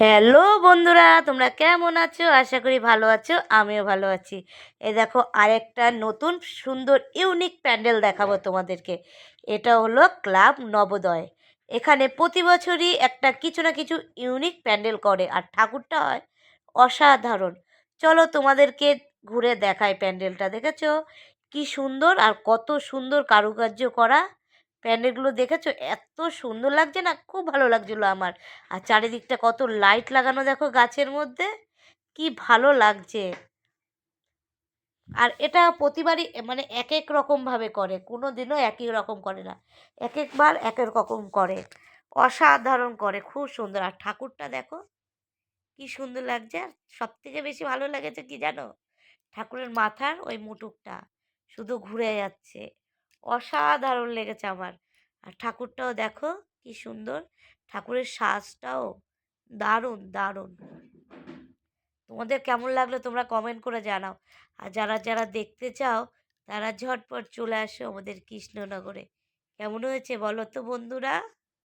Hello বন্ধুরা, তোমরা কেমন আছো? আশা করি ভালো আছো, আমিও ভালো আছি। এ দেখো, আরেকটা নতুন সুন্দর ইউনিক প্যান্ডেল দেখাবো তোমাদেরকে। এটা হলো ক্লাব নবোদয়। এখানে প্রতি বছরই একটা কিছু না কিছু ইউনিক প্যান্ডেল করে, আর ঠাকুরটা হয় অসাধারণ। চলো তোমাদেরকে ঘুরে দেখাই প্যান্ডেলটা, দেখেছ? কি সুন্দর আর কত সুন্দর কারুকার্য করা। প্যান্ডেলগুলো দেখেছ? এত সুন্দর লাগছে না? খুব ভালো লাগছিল আমার। আর চারিদিকটা কত লাইট লাগানো দেখো গাছের মধ্যে। কি ভালো লাগছে। আর এটা প্রতিবারই মানে এক এক রকমভাবে করে। কোনো দিনও একই রকম করে না। এক একবার এক এক রকম করে। অসাধারণ করে। খুব সুন্দর। আর ঠাকুরটা দেখো, কি সুন্দর লাগছে। আর সব থেকে বেশি ভালো লেগেছে কি জানো? ঠাকুরের মাথার ওই মুটুকটা। শুধু ঘুরে যাচ্ছে। অসাধারণ লেগেছে আমার। আর ঠাকুরটাও দেখো কি সুন্দর। ঠাকুরের সাজটাও দারুণ দারুণ। তোমাদের কেমন লাগল তোমরা কমেন্ট করে জানাও। আর যারা যারা দেখতে চাও, তারা ঝটপট চলে আসো আমাদের কৃষ্ণনগরে। কেমন হয়েছে বলো তো বন্ধুরা?